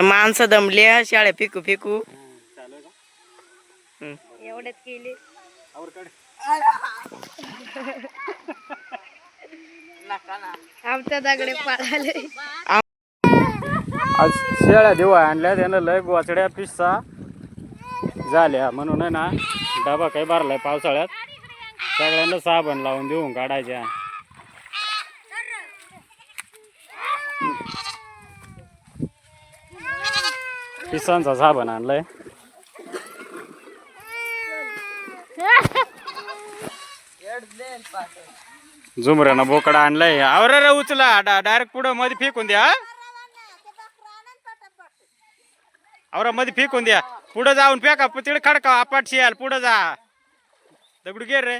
माणसं दमली आहे, शाळा फेकू फेकू. एवढ्यात केली. आवर काढ. आमच्या दगडे पळाले. आज शेळ्या देवा आणल्या त्यानं लय गोचड्या पिस्सा झाल्या. म्हणून ना डबा काही भरलाय पावसाळ्यात. सगळ्यांना साबण लावून देऊन काढायच्या. पिसांचा साबण आणलाय. झुमऱ्यानं बोकडा आणलाय. आवर रे उचला. डायरेक्ट पुढं मध्ये फेकून द्या आवरा मध्ये फेकून द्या. पुढं जाऊन फेका. तिकडे खडका आपाटशी याल. पुढं जा. दगडू घे रे.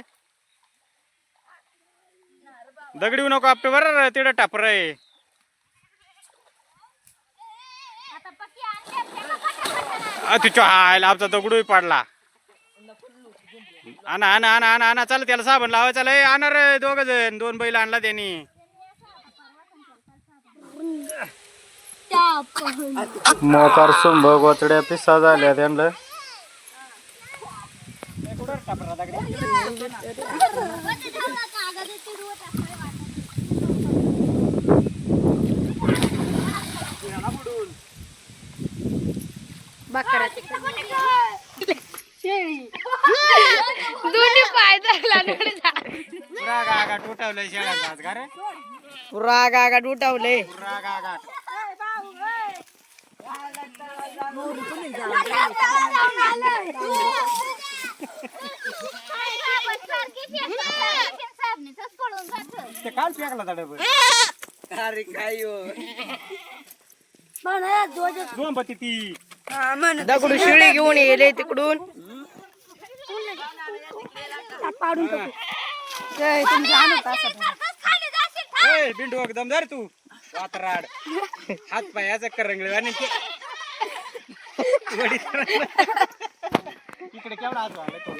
दगडी नको आपटे. बरं रे तिकडं टापर रे. तुझ्या हायला आमचा दगडूही पडला. आणा आणा आणा आणा आणा चला त्याला साबण लावा चला आणा रे दोघ जण दोन बैल आणला त्यांनी. मोकार सुंभ गोचड्या पिस्सा झाल्या त्यांना. बकराचे दोन्ही पाय. पुरा गागाट उठवलंय शेळ्याचा आज का रे? पुरा गागाट उठावले. पुरा गागाट ते काल फेकला तडे अरे काय हो. दोन ती. दगडू शिळी घेऊन येले तिकडून. ए बिंडू एकदम धर तू. वातराड. हात पायाचा करंगळे आणि. इकडे केवढा हात वाटी.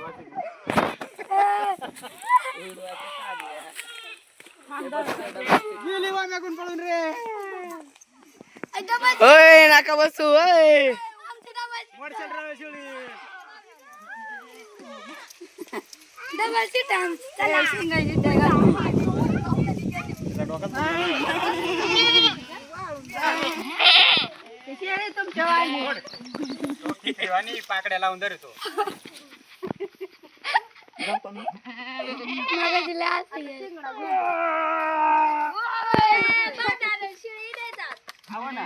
गेली वाम्याकून पळून रे. ओय नका बसू ओय. मोडशाल रे आणि पाकड्या लावून हसू येईल. हवं ना.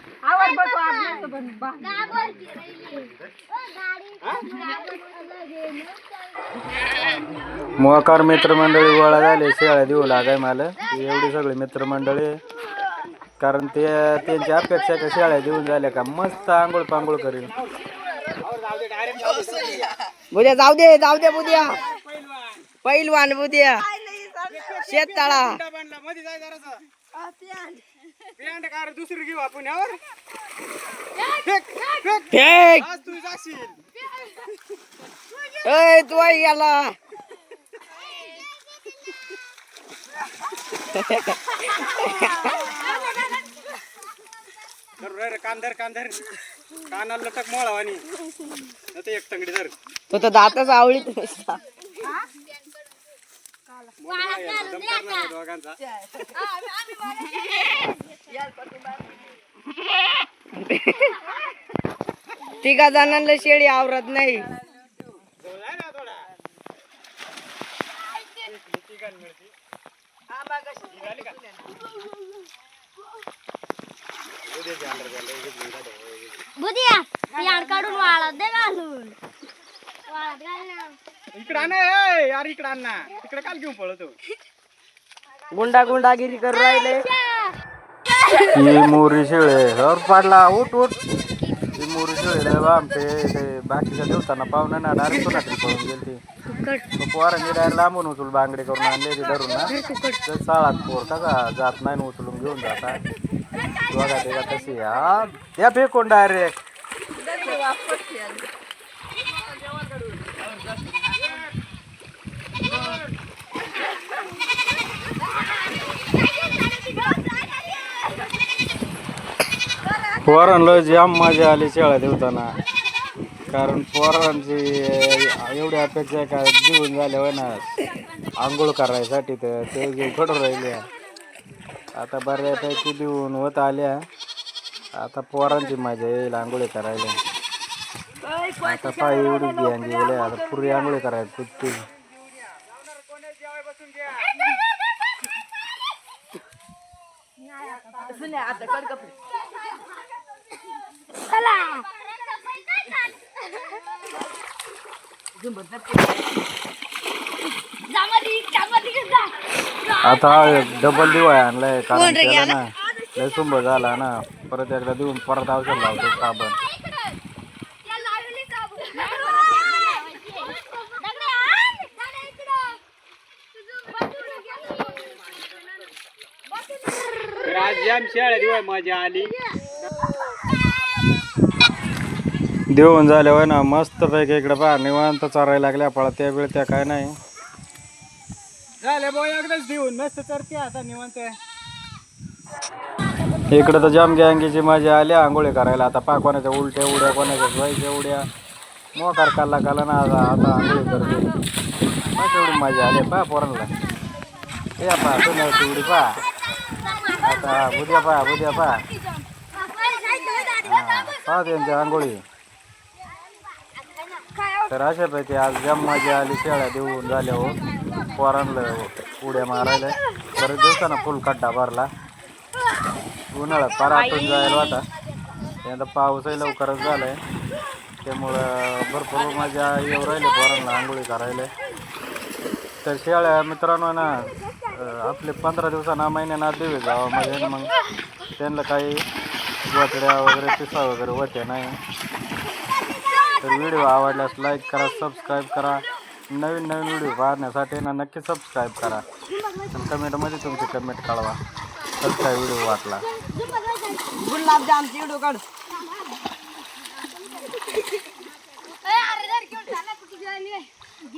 मोकार मित्रमंडळी गोळा झाले शेळ्या देऊ लागाय मला. एवढी सगळी मित्रमंडळी. कारण ते त्यांची अपेक्षा का शेळ्या देऊन झाल्या का? मस्त आंघोळ पांघोळ करीन. बुद्या जाऊ दे जाऊ दे बुद्या. पैलवान बुद्या. शेततळा. दुसरी घेऊ आपण यावर फेक आज तू जाशील. ओय तू आई रे कांदर कांदर. कानाला लटक मोळा आणि आता एक तंगडी धर. तो तर दातच आवडीत नुसता आता दोघांचा. तिघा जणांना शेळी आवरत नाही? बुधिया याड काढून वाळत दे घालून. वाळत घाल ना. इकडे आण ए, यार इकडे आण ना. तिकडे काल घेऊन पळतो. गुंडा गुंडागिरी करू राहिले. ही मोरी शेळे हर पाडला उठ उठ. ही मोरी शेळे आमचे ते बाकीच्या देवतांना पाहुणा ना डायरेक्ट कोणाकडे पळून गेली तो पोरांनी डायरेक्ट लांबून उचलून बांगडे करून आणले ते धरून ना तर साळात पोर कसा जात नाही ना उचलून घेऊन जाता. बघा ते का तशी हा त्या फेकून डायरेक्ट पोरांना जाम मजा आली शाळा देवताना कारण पोरांची एवढी अपेक्षा का जीवन झाल्यावर ना आंघोळ करायसाठी तर ते जीवकडून राहिले आता बऱ्यापैकी देऊन होत आल्या. आता पोरांची मजा येईल आंघोळी करायला. आता पाय एवढी घ्यान गेले आता पुरी आंघोळी करायला कुठती चला. आता डबल दिवाय आणलाय कारण त्याला ना लय सुंब झाला ना. परत एकदा देऊन परत औषध लावतो साबण. आज जाम शाळा दिवाय मजा आली. देऊन झाल्यावर ना मस्त पैकी इकडे पहा निवांत चरायला लागल्या पळा त्या वेळ त्या काय नाही. झाले एकदाच देऊन मस्त चरते आता निवांत. इकडे तर जाम गँगीची मजा आली आंघोळी करायला. आता पा कोणाच्या उलट्या उड्या कोणाच्या ज्वाईच्या उड्या. मोकार काढला काला ना आता आता आंघोळी करते. पा तेवढी मजा आली पा पोरांना. या पा सोन्याची उडी पा आता बुद्या पा बुद्या पा पा त्यांच्या आंघोळी. तर अशा पैकी आज जम मजा आली शेळ्या देऊन झाल्या हो. पोरांना उड्या मारायला. बरेच दिवसानं फुल खड्डा भरला. उन्हाळ्यात फार आटून जायला होता. यंदा पाऊसही लवकरच झालाय. त्यामुळं भरपूर मजा येऊ राहिले पोरांना आंघोळी करायला. तर शेळ्या मित्रांनो ना आपले पंधरा दिवसांना महिन्याना जावं गावामध्ये मग त्यांना काही गोचड्या वगैरे पिसा वगैरे होत्या नाही. तर व्हिडिओ आवडल्यास लाईक करा सबस्क्राईब करा. नवीन नवीन व्हिडिओ पाहण्यासाठी ना नक्की सबस्क्राईब करा. आणि कमेंटमध्ये तुमची कमेंट कळवा कसं काय व्हिडिओ वाटला? गुलाबजामची व्हिडिओ काढ.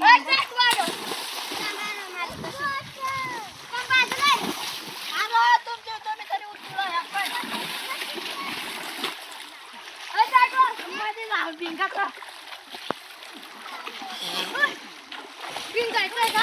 अरे